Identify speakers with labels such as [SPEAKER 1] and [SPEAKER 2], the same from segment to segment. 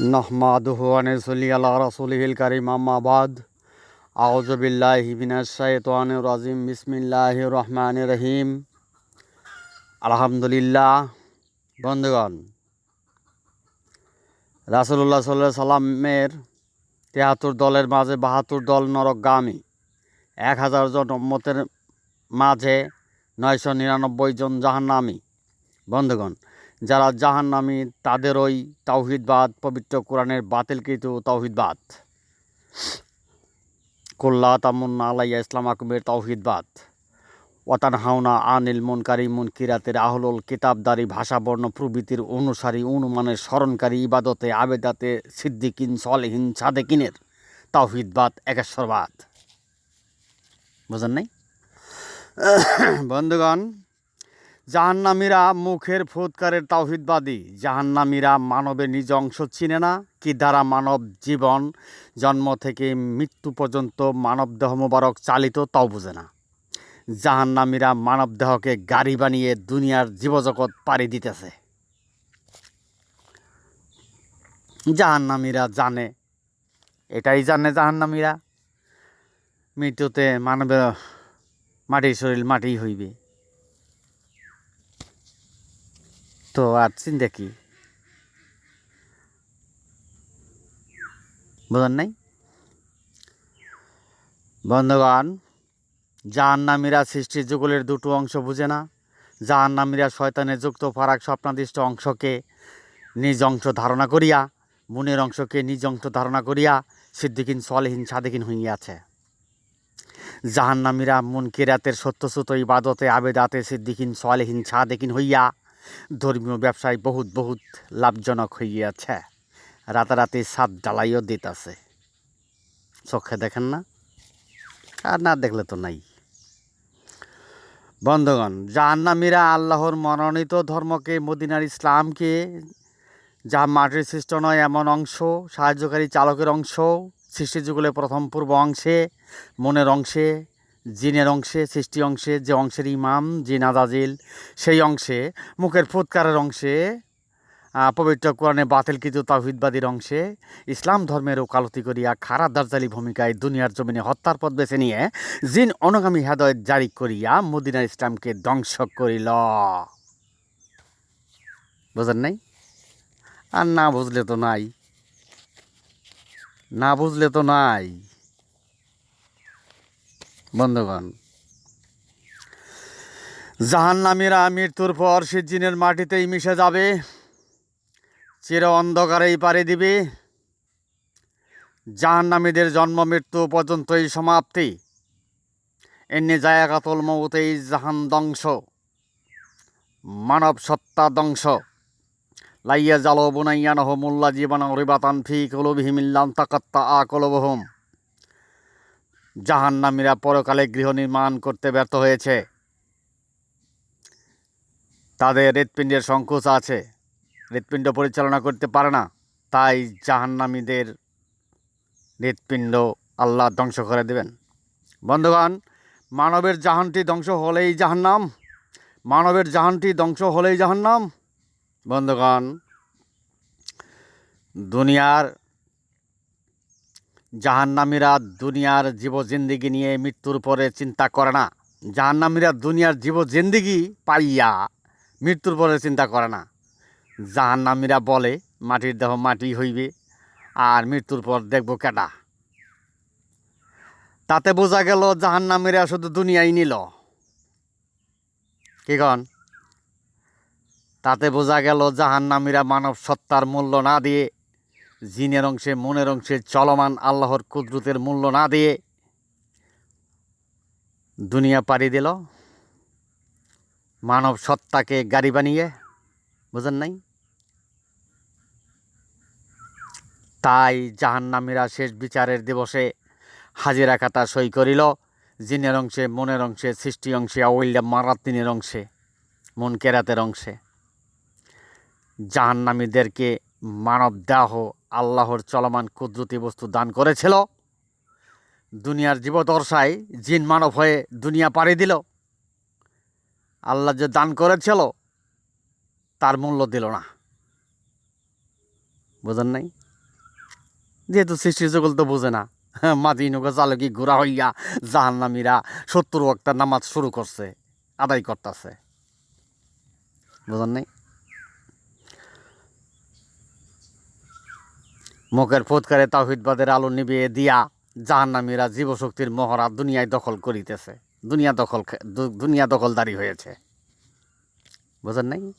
[SPEAKER 1] নহমাদুহু আনসলি আল্লাহ রসুলহিল করিম আম্মাবাদ আউজবিল্লাহিবিনাশাইতানির রাজিম বিসমিল্লাহ রহমান রহিম। আলহামদুলিল্লাহ, বন্ধুগণ রাসুল্লাহ সাল্লাহ সাল্লামের তেহাত্তর দলের মাঝে বাহাত্তর দল নরকগামী। এক হাজার জন উম্মতের মাঝে নয়শো নিরানব্বই জন জাহান্নামী। বন্ধুগণ যারা জাহান্নামী, তাদের ওই তাওহিদবাদ, পবিত্র কোরআনের বাতিলকৃত তাওহিদবাদ। কুল্লা তামুন্না আলাইয়া ইসলাম আকুমের তাওহিদবাদ। ওয়াতান হাওনা আনিল মুনকারি মুনকিরাতের আহলুল কিতাবদারি ভাষা, বর্ণ, প্রভৃতির অনুসারী অনুমানের স্মরণকারী ইবাদতে আবেদাতে সিদ্দিকিন, সলেহিন, সাদেকিনের তাওহিদবাদ একেশ্বরবাদ। বুঝেন নাই? বন্ধুগণ জাহান্নামীরা মুখের ফুৎকারের তাওহিদবাদী। জাহান্নামীরা মানবের নিজ অংশ চিনে না। কি দ্বারা মানব জীবন জন্ম থেকে মৃত্যু পর্যন্ত মানব দেহ মোবারক চালিত তাও বুঝে না। জাহান্নামীরা মানব দেহকে গাড়ি বানিয়ে দুনিয়ার জীবজগৎ পাড়ি দিতেছে। জাহান্নামীরা জানে, এটাই জানে জাহান্নামীরা। মৃত্যুতে মানবের মাটির শরীর মাটি হইবে। তো আর চিন্তা কি? বুঝেন নাই? বন্ধুগণ, জাহান্নামীরা সৃষ্টির যুগলের দুটো অংশ বুঝে না। জাহান্নামীরা শয়তানের যুক্ত ফারাক স্বপ্নাদিষ্ট অংশকে নিজ অংশ ধারণা করিয়া, মনের অংশকে নিজ অংশ ধারণা করিয়া সিদ্দিকিন, সলেহীন, সাদেকিন হইয়াছে। জাহান্নামীরা মন কেরাতের সত্যসূত ইবাদতে, আবেদাতে সিদ্দিকিন, সলেহীন, সাদেকিন হইয়া ধর্মীয় ব্যবসায় বহুত বহুত লাভজনক হইয়াছে। রাতারাতি সাত ডালাইও দিতেছে। চোখে দেখেন না? আর না দেখলে তো নাই। বন্ধগণ, জাহান্নামীরা আল্লাহর মনোনীত ধর্মকে, মদিনার ইসলামকে, যা মাটির সৃষ্ট নয়, এমন অংশ, সাহায্যকারী চালকের অংশ সৃষ্টিযুগলে প্রথম পূর্ব অংশে, মনের অংশে জিনের অংশে, সৃষ্টি অংশে, যে অংশের ইমাম, জিন আজাজিল, সেই অংশে, মুখের ফুৎকারের অংশে পবিত্র কোরআনে বাতিলকৃত তাহিদবাদীর অংশে, ইসলাম ধর্মের ওকালতি করিয়া খারাপ দার্জালি ভূমিকায় দুনিয়ার জমিনে হত্যার পথ বেছে নিয়ে জিন অনুগামী হেদয়ত জারি করিয়া মদিনার ইসলামকে ধ্বংস করিল। বুঝেন নাই? আর না বুঝলে তো নাই। না বুঝলে তো নাই। বন্ধুগণ, জাহান্নামীরা মৃত্যুর পর সে জিনের মাটিতেই মিশে যাবে, চির অন্ধকারেই পাড়ি দিবে। জাহান্নামীদের জন্ম মৃত্যু পর্যন্তই সমাপ্তি। এনে জায়াকাতল মৌতেই জাহান ধ্বংস, মানব সত্তা ধ্বংস। লাইয়া জালো বুনাইয়া নহ মোল্লা জীবন রিবাতান ফি কলবিহিমিল্লাম তাকাত্তা আ কলবহম জাহান্নামীরা পরকালে গৃহ নির্মাণ করতে ব্যর্থ হয়েছে। তাদের হৃৎপিণ্ডের সংকোচ আছে। হৃৎপিণ্ড পরিচালনা করতে পারে না। তাই জাহান্নামীদের হৃৎপিণ্ড আল্লাহ ধ্বংস করে দেবেন। বন্ধুগণ, মানবের জাহানটি ধ্বংস হলেই জাহান্নাম। মানবের জাহানটি ধ্বংস হলেই জাহান্নাম। বন্ধুগণ, দুনিয়ার জাহান্নামীরা দুনিয়ার জীব জিন্দিগি নিয়ে মৃত্যুর পরে চিন্তা করে না। জাহান্নামীরা দুনিয়ার জীব জিন্দিগি পাইয়া মৃত্যুর পরে চিন্তা করে না। জাহান্নামীরা বলে, মাটির দেহ মাটি হইবে, আর মৃত্যুর পর দেখব কেটা তাতে বোঝা গেল, জাহান্নামীরা শুধু দুনিয়াই নিল। কি কন? তাতে বোঝা গেল, জাহান্নামীরা মানব সত্তার মূল্য না দিয়ে জিনের অংশে, মনের অংশে চলমান আল্লাহর কুদরতের মূল্য না দিয়ে দুনিয়া পাড়ি দিল। মানব সত্তাকে গাড়ি বানিয়ে, বুঝেন নাই? তাই জাহান্নামীরা শেষ বিচারের দিবসে হাজিরা খাতা সই করিল, জিনের অংশে, মনের অংশে, সৃষ্টি অংশে আউল্যা মারাতিনের অংশে মন কেরাতের অংশে। জাহান্নামীদেরকে মানব দেহ আল্লাহর চলমান কুদরতি বস্তু দান করেছিল। দুনিয়ার জীবদর্শায় জিন মানব হয়ে দুনিয়া পাড়ি দিল। আল্লাহ যে দান করেছিল, তার মূল্য দিল না। বোঝেন নাই? যেহেতু সৃষ্টির জগল তো বোঝে না। মাঝি নৌকা চালকি ঘোরা হইয়া জাহান্নামীরা সত্তর ওয়াক্তার নামাজ শুরু করছে, আদায় করতেছে। বোঝেন নাই? মুখের ফুৎকারে তাহিদবাদের আলো নিবিয়ে দিয়া জাহান্নামীরা জীবশক্তির মহড়া দুনিয়ায় দখল করিতেছে। দুনিয়া দখল দুনিয়া দখলদারি হয়েছে। বুঝেন নাই?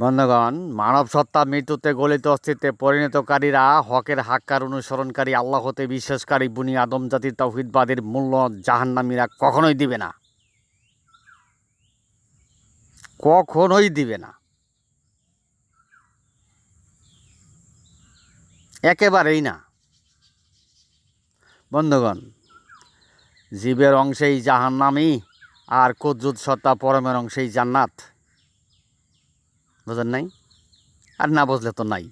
[SPEAKER 1] বন্ধুগণ মানব সত্তা মৃত্যুতে গলিত অস্তিত্বে পরিণতকারীরা হকের হাক্কার অনুসরণকারী আল্লাহ হতে বিশ্বাসকারী বুনি আদম জাতির তৌহিদবাদের মূল্য জাহান্নামীরা কখনোই দিবে না। কখনোই দিবে না। একেবারেই না। বন্ধুগণ, জীবের অংশেই জাহান্নামি আর কুদ্রুত সত্তা পরমের অংশেই জান্নাত। বুঝেন নাই? আর না বুঝলে তো নাই।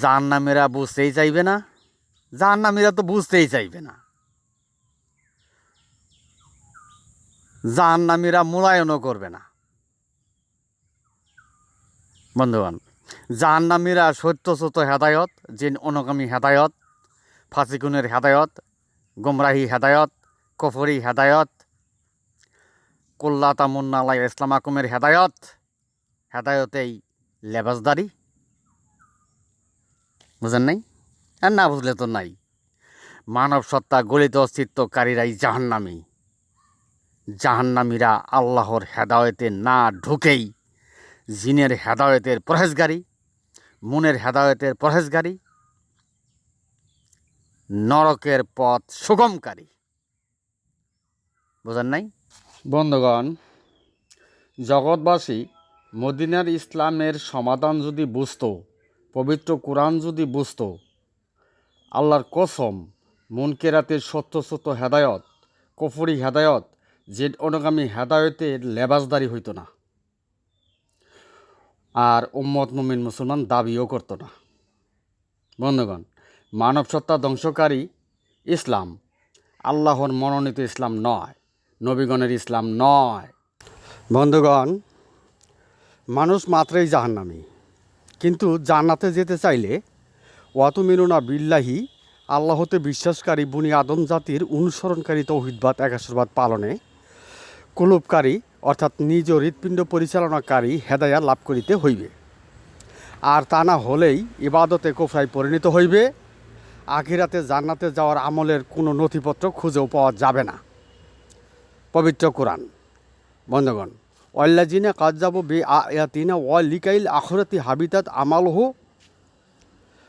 [SPEAKER 1] জাহান্নামীরা বুঝতেই চাইবে না, জাহান্নামীরা তো বুঝতেই চাইবে না। জাহান্নামীরা মূলায়নও করবে না। বন্ধুগণ জাহান্নামীরা সত্যসত হেদায়ত, জিন অনুগামী হেদায়ত, ফাঁসিকুনের হেদায়ত, গুমরাহি হেদায়ত, কফরি হেদায়ত কল্লা তামুন্নালাই ইসলাম আকুমের হেদায়ত, হেদায়তেই লেবাসদারি বুঝেন নাই? আর না বুঝলে তো নাই। মানব সত্তা গলিত অস্তিত্বকারীরাই জাহান্নামী। জাহান্নামীরা আল্লাহর হেদায়তে না ঢুকেই জিনের হেদায়তের পরহেজগারী। মনের হেদায়তের পরহেজগারী, নরকের পথ সুগমকারী। বুঝেন নাই? বন্ধুগণ, জগৎবাসী মদিনার ইসলামের সমাধান যদি বুঝতো, পবিত্র কোরআন যদি বুঝতো, আল্লাহর কসম, মনকেরাতের সত্য সত্য হেদায়ত, কফরি হেদায়ত যে অনুগামী হেদায়তের লেবাসদারি হইত না। আর উম্মত মুমিন মুসলমান দাবিও করতো না। বন্ধুগণ, মানব সত্তা ধ্বংসকারী ইসলাম আল্লাহর মনোনীত ইসলাম নয়, নবীগণের ইসলাম নয়। বন্ধুগণ, মানুষ মাত্রই জাহান্নামী, কিন্তু জান্নাতে যেতে চাইলে ওয়াতু ওয়াতুমিনুনা বিল্লাহি, আল্লাহতে বিশ্বাসকারী বুনি আদম জাতির অনুসরণকারী তৌহিদবাদ, একাশরবাদ পালনে কুলুপকারী অর্থাৎ নিজ হৃৎপিণ্ড পরিচালনাকারী হেদায়া লাভ করিতে হইবে। আর তা না হলেই ইবাদতে কোফরায় পরিণত হইবে। আখিরাতে জান্নাতে যাওয়ার আমলের কোনো নথিপত্র খুঁজেও পাওয়া যাবে না। পবিত্র কোরআন। বন্ধুগণ ওয়াল্লাজিনা কাজাবু বে আয়াতিনা ওয়া লিকাইল আখরাতি হাবিতাত আমালহ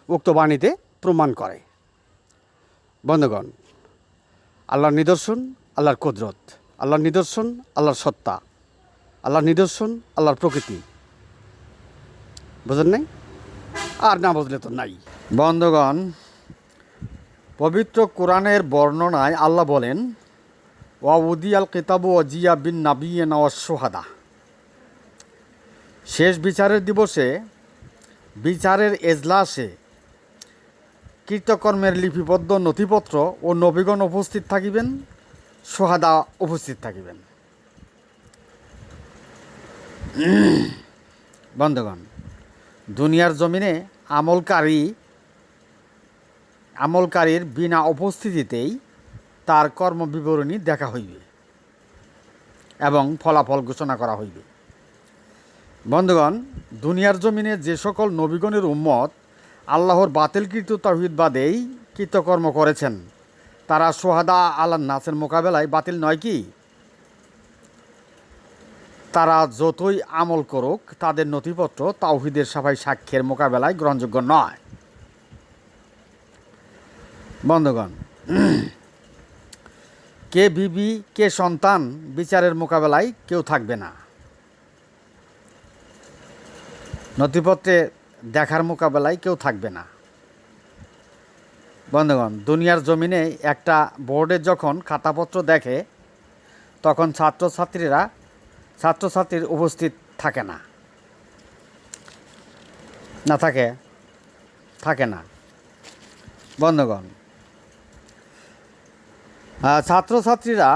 [SPEAKER 1] উক্ত বাণীতে প্রমাণ করে। বন্ধগণ, আল্লাহর নিদর্শন, আল্লাহর কুদরত। আল্লাহর নিদর্শন, আল্লাহর সত্তা। আল্লাহর নিদর্শন, আল্লাহর প্রকৃতি। বুঝেন নাই? আর না বুঝলে তো নাই। বন্ধুগণ, পবিত্র কোরআনের বর্ণনায় আল্লাহ বলেন, ওয়া উদিয়াল কিতাবু অজিয়া বিন নাবিয়ে সোহাদা। শেষ বিচারের দিবসে, বিচারের এজলাসে কৃতকর্মের লিপিবদ্ধ নথিপত্র ও নবীগণ উপস্থিত থাকিবেন। সোহাদা উপস্থিত থাকিবেন। বন্ধুগণ, দুনিয়ার জমিনে আমলকারী, আমলকারীর বিনা উপস্থিতিতেই তার কর্মবিবরণী দেখা হইবে এবং ফলাফল ঘোষণা করা হইবে। বন্ধুগণ, দুনিয়ার জমিনে যে সকল নবীগণের উম্মত আল্লাহর বাতিলকৃত তহিদবাদেই কৃতকর্ম করেছেন। তারা সোহাদা আল্লাহ নাসের মোকাবেলায় বাতিল নয় কি? তারা যতই আমল করুক, তাদের নথিপত্র তাওহিদের সাফাই সাক্ষ্যের মোকাবেলায় গ্রহণযোগ্য নয়। বন্ধুগণ, কে বিবি, কে সন্তান, বিচারের মোকাবেলায় কেউ থাকবে না। নথিপত্রে দেখার মোকাবেলায় কেউ থাকবে না। বন্ধুগণ, দুনিয়ার জমিনে একটা বোর্ডে যখন খাতাপত্র দেখে, তখন ছাত্রছাত্রীরা, ছাত্রছাত্রীর উপস্থিত থাকে না। না থাকে থাকে না। বন্ধুগণ ছাত্রছাত্রীরা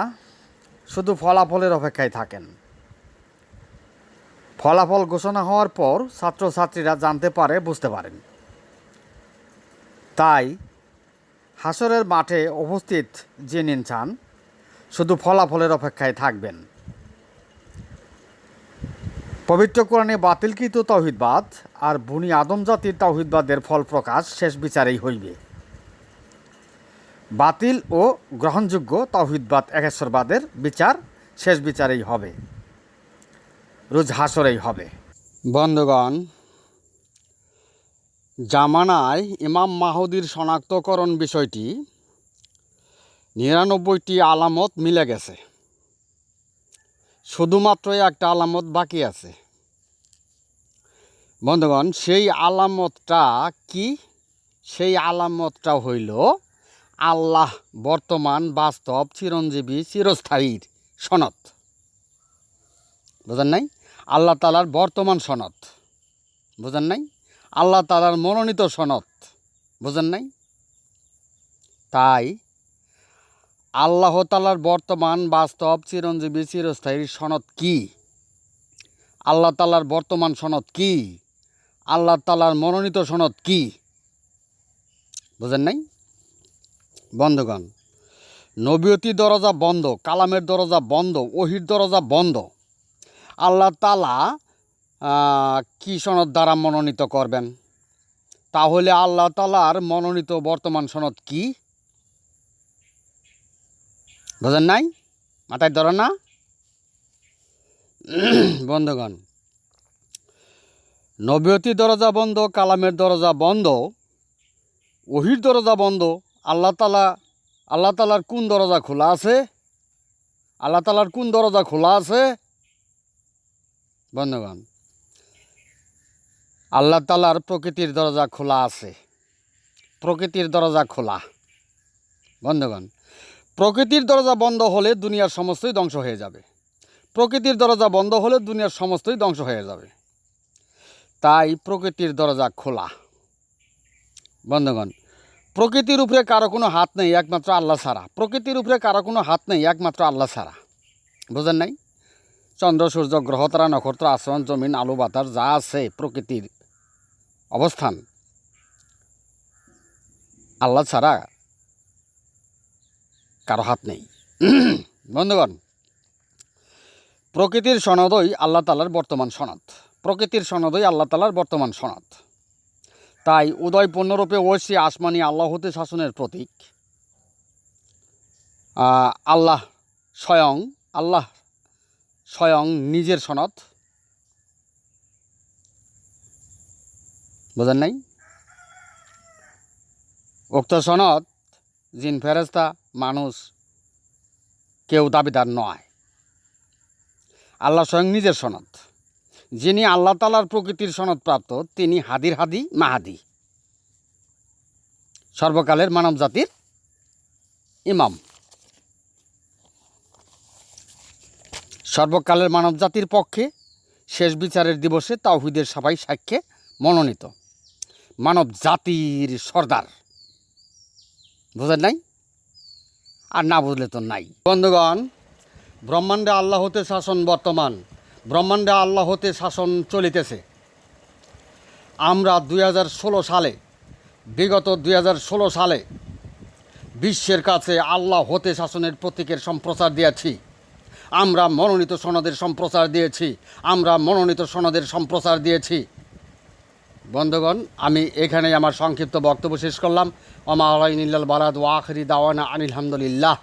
[SPEAKER 1] শুধু ফলাফলের অপেক্ষায় থাকেন। ফলাফল ঘোষণা হওয়ার পর ছাত্রছাত্রীরা জানতে পারে, বুঝতে পারেন। তাই হাসরের মাঠে উপস্থিত যে চান, শুধু ফলাফলের অপেক্ষায় থাকবেন। পবিত্র কোরআনে বাতিলকৃত তৌহিদবাদ আর বুনি আদম জাতির তৌহিদবাদের ফল প্রকাশ শেষ বিচারেই হইবে। বাতিল ও গ্রহণযোগ্য তৌহিদবাদ একেশ্বরবাদের বিচার শেষ বিচারেই হবে। রোজ হাসরেই হবে। বন্ধুগণ জামানায় ইমাম মাহুদির শনাক্তকরণ বিষয়টি নিরানব্বইটি আলামত মিলে গেছে। শুধুমাত্র একটা আলামত বাকি আছে। বন্ধুগণ, সেই আলামতটা কি? সেই আলামতটা হইল আল্লাহ বর্তমান বাস্তব চিরঞ্জীবী চিরস্থায়ীর সনদ। বুঝেন নাই? আল্লাহ তালার বর্তমান সনদ। বুঝেন নাই? আল্লাহ তালার মনোনীত সনদ। বুঝেন নাই? তাই আল্লাহ তালার বর্তমান বাস্তব চিরঞ্জীবী চিরস্থায়ী সনদ কি? আল্লাহ তালার বর্তমান সনদ কি? আল্লাহ তালার মনোনীত সনদ কি? বুঝেন নাই? বন্ধগণ নবীয়তি দরজা বন্ধ, কালামের দরজা বন্ধ, ওহির দরজা বন্ধ। আল্লাহ তালা কি সনদ দ্বারা মনোনীত করবেন? তাহলে আল্লাহ তালার মনোনীত বর্তমান সনদ কি? বোঝেন নাই? মাথায় ধরেন না? বন্ধগণ নবীয়তি দরজা বন্ধ, কালামের দরজা বন্ধ, ওহির দরজা বন্ধ, আল্লাহ তালা আল্লাহ তালার কোন দরজা খোলা আছে? আল্লাহ তালার কোন দরজা খোলা আছে? বন্ধুগণ আল্লাহ তালার প্রকৃতির দরজা খোলা আছে। প্রকৃতির দরজা খোলা। বন্ধুগণ, প্রকৃতির দরজা বন্ধ হলে দুনিয়ার সমস্তই ধ্বংস হয়ে যাবে। প্রকৃতির দরজা বন্ধ হলে দুনিয়ার সমস্তই ধ্বংস হয়ে যাবে। তাই প্রকৃতির দরজা খোলা। বন্ধুগণ, প্রকৃতির উপরে কারও কোনো হাত নেই, একমাত্র আল্লাহ ছাড়া। প্রকৃতির উপরে কারও কোনো হাত নেই, একমাত্র আল্লাহ ছাড়া। বুঝেন নাই? চন্দ্র, সূর্য, গ্রহ, তারা, নক্ষত্র আসমান জমিন, আলু, বাতাস, যা আছে প্রকৃতির অবস্থান। আল্লাহ ছাড়া কারও হাত নেই। বন্ধুগণ, প্রকৃতির সনদই আল্লাহ তালার বর্তমান সনদ। প্রকৃতির সনদই আল্লাহ তালার বর্তমান সনদ। তাই উদয় পূর্ণরূপে ঐশী আসমানি আল্লাহ হতে শাসনের প্রতীক। আল্লাহ স্বয়ং আল্লাহ স্বয়ং নিজের সনদ। বোঝেন নাই? উক্ত সনদ জিন ফেরেস্তা মানুষ কেউ দাবিদার নয়। আল্লাহ স্বয়ং নিজের সনদ। যিনি আল্লাহ তালার প্রকৃতির সনদ প্রাপ্ত, তিনি হাদির হাদি, মাহাদি। সর্বকালের মানব জাতির ইমাম। সর্বকালের মানব জাতির পক্ষে শেষ বিচারের দিবসে তাওহিদের সবাই সাক্ষ্যে মনোনীত। মানব জাতির সর্দার। বুঝেন নাই? আর না বুঝলে তো নাই। বন্ধুগণ, ব্রহ্মাণ্ডে আল্লাহ হতে শাসন বর্তমান, ব্রহ্মাণ্ডে আল্লাহ হতে শাসন চলিতেছে। আমরা দু হাজার ষোলো সালে, বিগত দু হাজার ষোলো সালে বিশ্বের কাছে আল্লাহ হতে শাসনের প্রতীকের সম্প্রচার দিয়েছি। আমরা মনোনীত সনদের সম্প্রচার দিয়েছি। আমরা মনোনীত সনদের সম্প্রচার দিয়েছি। বন্ধুগণ, আমি এখানেই আমার সংক্ষিপ্ত বক্তব্য শেষ করলাম। অমা আলাইনিল্লাল বারাদ ওয়াখরি দাওয়ানা আনিল হামদুলিল্লাহ।